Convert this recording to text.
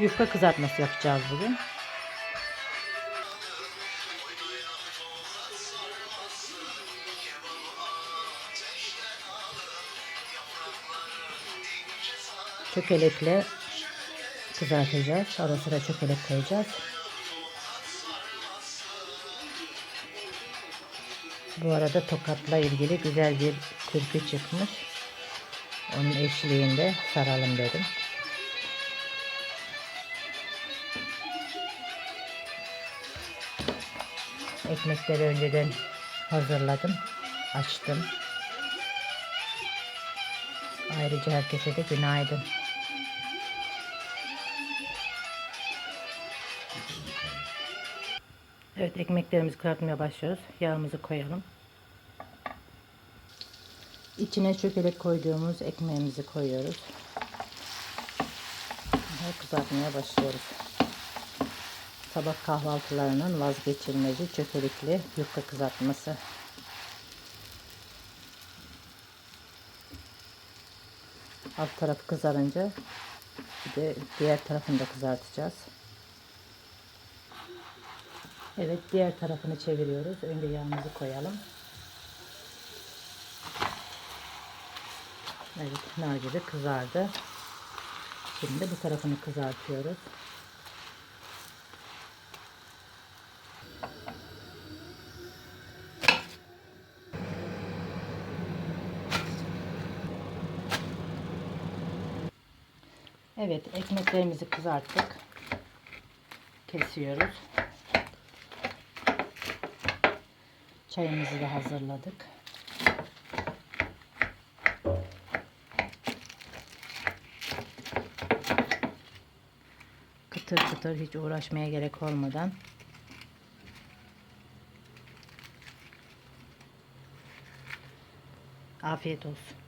Yufka kızartması yapacağız bugün. Çökelekle kızartacağız. Ara sıra çökelek koyacağız. Bu arada tokatla ilgili güzel bir türkü çıkmış. Onun eşliğinde saralım dedim. Ekmekleri önceden hazırladım. Açtım. Ayrıca herkese de günaydın. Evet ekmeklerimizi kızartmaya başlıyoruz. Yağımızı koyalım. İçine çökelek koyduğumuz ekmeğimizi koyuyoruz. Kızartmaya başlıyoruz. Sabah kahvaltılarının vazgeçilmezi çökelikli yufka kızartması. Alt tarafı kızarınca bir de diğer tarafını da kızartacağız. Evet diğer tarafını çeviriyoruz. Önce yağımızı koyalım. Evet nar kızardı. Şimdi bu tarafını kızartıyoruz. Evet ekmeklerimizi kızarttık. Kesiyoruz. Çayımızı da hazırladık. Kıtır kıtır hiç uğraşmaya gerek olmadan afiyet olsun.